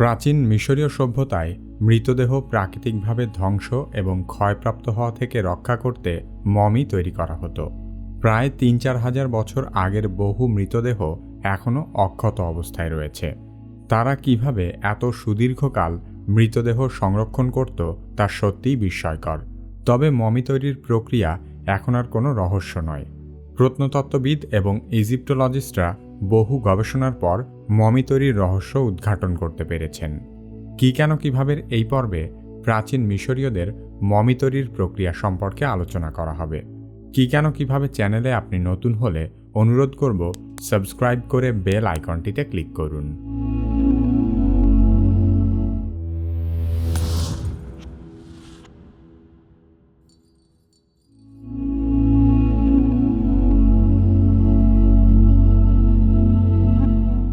প্রাচীন মিশরীয় সভ্যতায় মৃতদেহ প্রাকৃতিকভাবে ধ্বংস এবং ক্ষয়প্রাপ্ত হওয়া থেকে রক্ষা করতে মমি তৈরি করা হতো। প্রায় তিন চার হাজার বছর আগের বহু মৃতদেহ এখনও অক্ষত অবস্থায় রয়েছে। তারা কীভাবে এত সুদীর্ঘকাল মৃতদেহ সংরক্ষণ করত তা সত্যিই বিস্ময়কর। তবে মমি তৈরির প্রক্রিয়া এখন আর কোনো রহস্য নয়। প্রত্নতত্ত্ববিদ এবং ইজিপ্টোলজিস্টরা বহু গবেষণার পর মমি তৈরির রহস্য উদ্ঘাটন করতে পেরেছেন। কি কেন কীভাবে এই পর্বে প্রাচীন মিশরীয়দের মমি তৈরির প্রক্রিয়া সম্পর্কে আলোচনা করা হবে? কি কেন কীভাবে চ্যানেলে আপনি নতুন হলে অনুরোধ করব সাবস্ক্রাইব করে বেল আইকনটিতে ক্লিক করুন।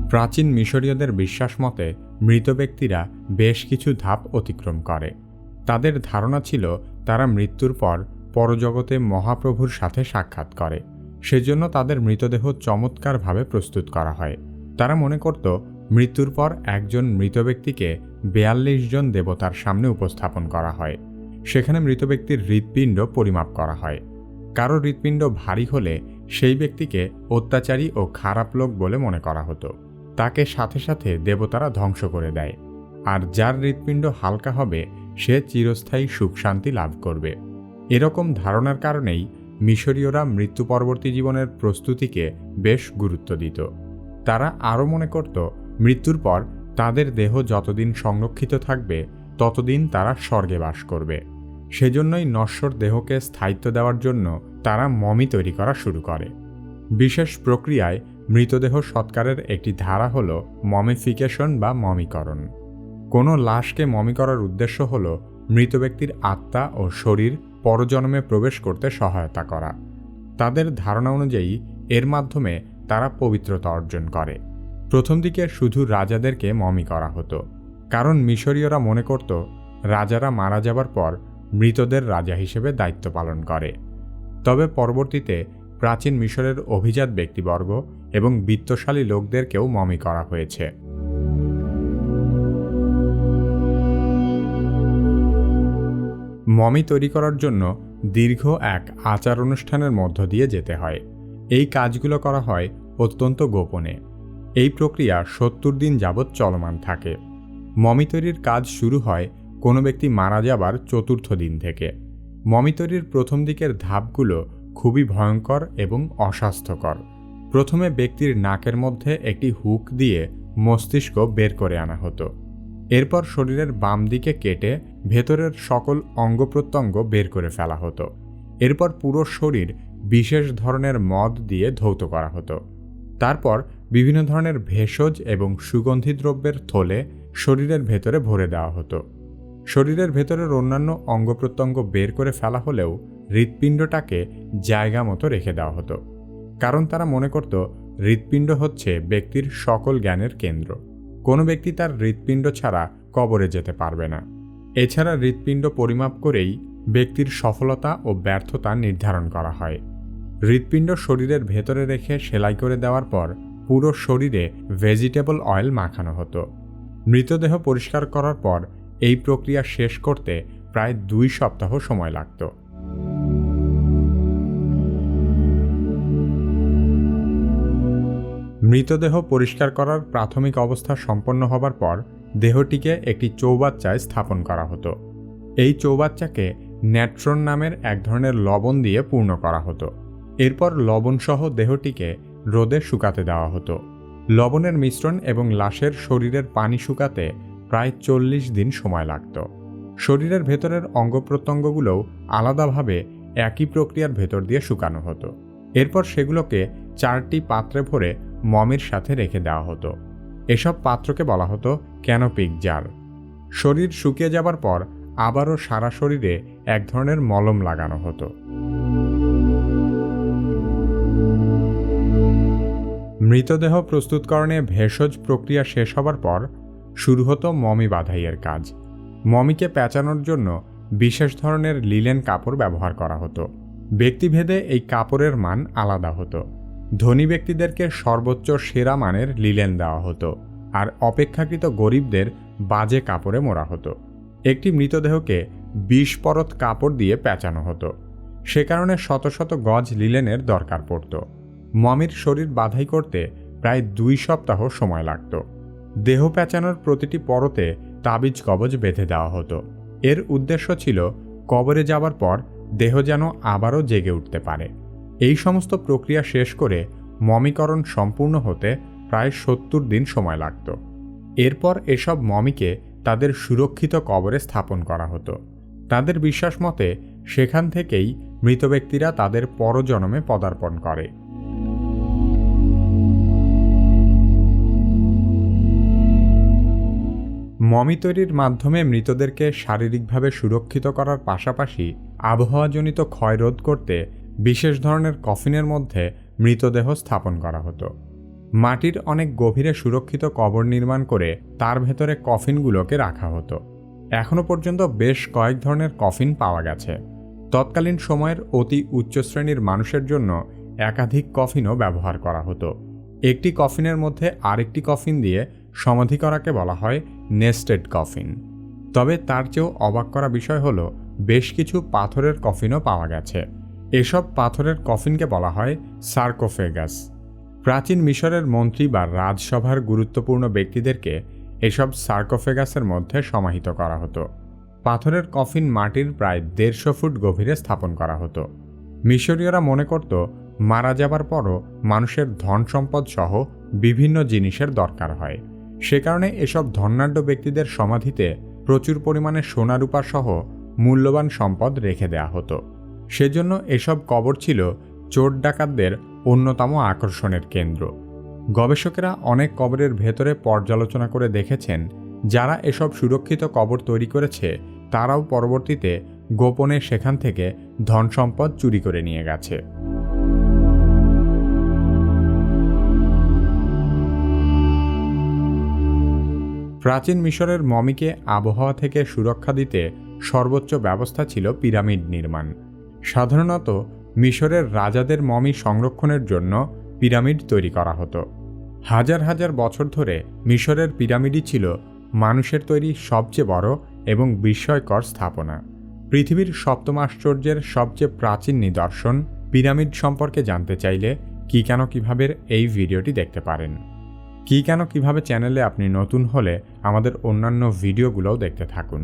প্রাচীন মিশরীয়দের বিশ্বাস মতে, মৃত ব্যক্তিরা বেশ কিছু ধাপ অতিক্রম করে। তাদের ধারণা ছিল, তারা মৃত্যুর পর পরজগতে মহাপ্রভুর সাথে সাক্ষাৎ করে। সেজন্য তাদের মৃতদেহ চমৎকারভাবে প্রস্তুত করা হয়। তারা মনে করত, মৃত্যুর পর একজন মৃত ব্যক্তিকে বেয়াল্লিশ জন দেবতার সামনে উপস্থাপন করা হয়। সেখানে মৃত ব্যক্তির হৃৎপিণ্ড পরিমাপ করা হয়। কারও হৃৎপিণ্ড ভারী হলে সেই ব্যক্তিকে অত্যাচারী ও খারাপ লোক বলে মনে করা হতো। তাকে সাথে সাথে দেবতারা ধ্বংস করে দেয়। আর যার হৃৎপিণ্ড হালকা হবে, সে চিরস্থায়ী সুখ শান্তি লাভ করবে। এরকম ধারণার কারণেই মিশরীয়রা মৃত্যু পরবর্তী জীবনের প্রস্তুতিকে বেশ গুরুত্ব দিত। তারা আরও মনে করত, মৃত্যুর পর তাদের দেহ যতদিন সংরক্ষিত থাকবে, ততদিন তারা স্বর্গে বাস করবে। সেজন্যই নশ্বর দেহকে স্থায়িত্ব দেওয়ার জন্য তারা মমি তৈরি করা শুরু করে। বিশেষ প্রক্রিয়ায় মৃতদেহ সৎকারের একটি ধারা হল মমিফিকেশন বা মমিকরণ। কোনো লাশকে মমি করার উদ্দেশ্য হল মৃত ব্যক্তির আত্মা ও শরীর পরজন্মে প্রবেশ করতে সহায়তা করা। তাদের ধারণা অনুযায়ী এর মাধ্যমে তারা পবিত্রতা অর্জন করে। প্রথম দিকে শুধু রাজাদেরকে মমি করা হতো, কারণ মিশরীয়রা মনে করত, রাজারা মারা যাবার পর মৃতদের রাজা হিসেবে দায়িত্ব পালন করে। তবে পরবর্তীতে প্রাচীন মিশরের অভিজাত ব্যক্তিবর্গ এবং বিত্তশালী লোকদেরকেও মমি করা হয়েছে। মমি তৈরি করার জন্য দীর্ঘ এক আচার অনুষ্ঠানের মধ্য দিয়ে যেতে হয়। এই কাজগুলো করা হয় অত্যন্ত গোপনে। এই প্রক্রিয়া সত্তর দিন যাবৎ চলমান থাকে। মমি তৈরির কাজ শুরু হয় কোনো ব্যক্তি মারা যাবার চতুর্থ দিন থেকে। মমি তৈরির প্রথম দিকের ধাপগুলো খুবই ভয়ঙ্কর এবং অস্বাস্থ্যকর। প্রথমে ব্যক্তির নাকের মধ্যে একটি হুক দিয়ে মস্তিষ্ক বের করে আনা হতো। এরপর শরীরের বাম দিকে কেটে ভেতরের সকল অঙ্গ প্রত্যঙ্গ বের করে ফেলা হতো। এরপর পুরো শরীর বিশেষ ধরনের মদ দিয়ে ধৌত করা হতো। তারপর বিভিন্ন ধরনের ভেষজ এবং সুগন্ধি দ্রব্যের থলে শরীরের ভেতরে ভরে দেওয়া হতো। শরীরের ভেতরের অন্যান্য অঙ্গ প্রত্যঙ্গ বের করে ফেলা হলেও হৃৎপিণ্ডটাকে জায়গা মতো রেখে দেওয়া হতো। কারণ তারা মনে করত, হৃৎপিণ্ড হচ্ছে ব্যক্তির সকল জ্ঞানের কেন্দ্র। কোনো ব্যক্তি তার হৃৎপিণ্ড ছাড়া কবরে যেতে পারবে না। এছাড়া হৃৎপিণ্ড পরিমাপ করেই ব্যক্তির সফলতা ও ব্যর্থতা নির্ধারণ করা হয়। হৃৎপিণ্ড শরীরের ভেতরে রেখে সেলাই করে দেওয়ার পর পুরো শরীরে ভেজিটেবল অয়েল মাখানো হতো। মৃতদেহ পরিষ্কার করার পর এই প্রক্রিয়া শেষ করতে প্রায় দুই সপ্তাহ সময় লাগত। মৃতদেহ পরিষ্কার করার প্রাথমিক অবস্থা সম্পন্ন হবার পর দেহটিকে একটি চৌবাচ্চায় স্থাপন করা হতো। এই চৌবাচ্চাকে ন্যাট্রন নামের এক ধরনের লবণ দিয়ে পূর্ণ করা হতো। এরপর লবণসহ দেহটিকে রোদে শুকাতে দেওয়া হতো। লবণের মিশ্রণ এবং লাশের শরীরের পানি শুকাতে প্রায় চল্লিশ দিন সময় লাগত। শরীরের ভেতরের অঙ্গ প্রত্যঙ্গগুলোও আলাদাভাবে একই প্রক্রিয়ার ভেতর দিয়ে শুকানো হতো। এরপর সেগুলোকে চারটি পাত্রে ভরে মমের সাথে রেখে দেওয়া হতো। এসব পাত্রকে বলা হতো ক্যানোপিক জার। শরীর শুকিয়ে যাবার পর আবারও সারা শরীরে এক ধরনের মলম লাগানো হতো। মৃতদেহ প্রস্তুতকরণে ভেষজ প্রক্রিয়া শেষ হবার পর শুরু হতো মমি বাধাইয়ের কাজ। মমিকে পেঁচানোর জন্য বিশেষ ধরনের লিলেন কাপড় ব্যবহার করা হতো। ব্যক্তিভেদে এই কাপড়ের মান আলাদা হতো। ধনী ব্যক্তিদেরকে সর্বোচ্চ সেরা মানের লিলেন দেওয়া হতো, আর অপেক্ষাকৃত গরিবদের বাজে কাপড়ে মোড়া হতো। একটি মৃতদেহকে বিশ পরত কাপড় দিয়ে পেঁচানো হতো। সে কারণে শত শত গজ লিলেনের দরকার পড়ত। মমির শরীর বাধাই করতে প্রায় দুই সপ্তাহ সময় লাগত। দেহ পেঁচানোর প্রতিটি পরতে তাবিজ কবজ বেঁধে দেওয়া হতো। এর উদ্দেশ্য ছিল কবরে যাবার পর দেহ যেন আবারও জেগে উঠতে পারে। এই সমস্ত প্রক্রিয়া শেষ করে মমিকরণ সম্পূর্ণ হতে প্রায় সত্তর দিন সময় লাগত। এরপর এসব মমিকে তাদের সুরক্ষিত কবরে স্থাপন করা হতো। তাদের বিশ্বাস মতে সেখান থেকেই মৃত ব্যক্তিরা তাদের পরজন্মে পদার্পণ করে। মমি তৈরির মাধ্যমে মৃতদেরকে শারীরিকভাবে সুরক্ষিত করার পাশাপাশি আবহাওয়াজনিত ক্ষয় রোধ করতে বিশেষ ধরনের কফিনের মধ্যে মৃতদেহ স্থাপন করা হতো। মাটির অনেক গভীরে সুরক্ষিত কবর নির্মাণ করে তার ভেতরে কফিনগুলোকে রাখা হতো। এখনও পর্যন্ত বেশ কয়েক ধরনের কফিন পাওয়া গেছে। তৎকালীন সময়ের অতি উচ্চ শ্রেণির মানুষের জন্য একাধিক কফিনও ব্যবহার করা হতো। একটি কফিনের মধ্যে আরেকটি কফিন দিয়ে সমাধি করাকে বলা হয় নেস্টেড কফিন। তবে তার চেয়েও অবাক করা বিষয় হলো, বেশ কিছু পাথরের কফিনও পাওয়া গেছে। এসব পাথরের কফিনকে বলা হয় সার্কোফেগাস। প্রাচীন মিশরের মন্ত্রী বা রাজসভার গুরুত্বপূর্ণ ব্যক্তিদেরকে এসব সার্কোফেগাসের মধ্যে সমাহিত করা হতো। পাথরের কফিন মাটির প্রায় দেড়শো ফুট গভীরে স্থাপন করা হতো। মিশরীয়রা মনে করত, মারা যাবার পরও মানুষের ধন সম্পদ সহ বিভিন্ন জিনিসের দরকার হয়। সে কারণে এসব ধনাঢ্য ব্যক্তিদের সমাধিতে প্রচুর পরিমাণে সোনারূপা সহ মূল্যবান সম্পদ রেখে দেয়া হতো। সেজন্য এসব কবর ছিল চোর ডাকাতদের অন্যতম আকর্ষণের কেন্দ্র। গবেষকেরা অনেক কবরের ভেতরে পর্যালোচনা করে দেখেছেন, যারা এসব সুরক্ষিত কবর তৈরি করেছে, তারাও পরবর্তীতে গোপনে সেখান থেকে ধন সম্পদ চুরি করে নিয়ে গেছে। প্রাচীন মিশরের মমিকে আবহাওয়া থেকে সুরক্ষা দিতে সর্বোচ্চ ব্যবস্থা ছিল পিরামিড নির্মাণ। সাধারণত মিশরের রাজাদের মমি সংরক্ষণের জন্য পিরামিড তৈরি করা হতো। হাজার হাজার বছর ধরে মিশরের পিরামিডই ছিল মানুষের তৈরি সবচেয়ে বড় এবং বিস্ময়কর স্থাপনা। পৃথিবীর সপ্তম আশ্চর্যের সবচেয়ে প্রাচীন নিদর্শন পিরামিড সম্পর্কে জানতে চাইলে কি কেন কীভাবে এই ভিডিওটি দেখতে পারেন। কি কেন কীভাবে চ্যানেলে আপনি নতুন হলে আমাদের অন্যান্য ভিডিওগুলোও দেখতে থাকুন।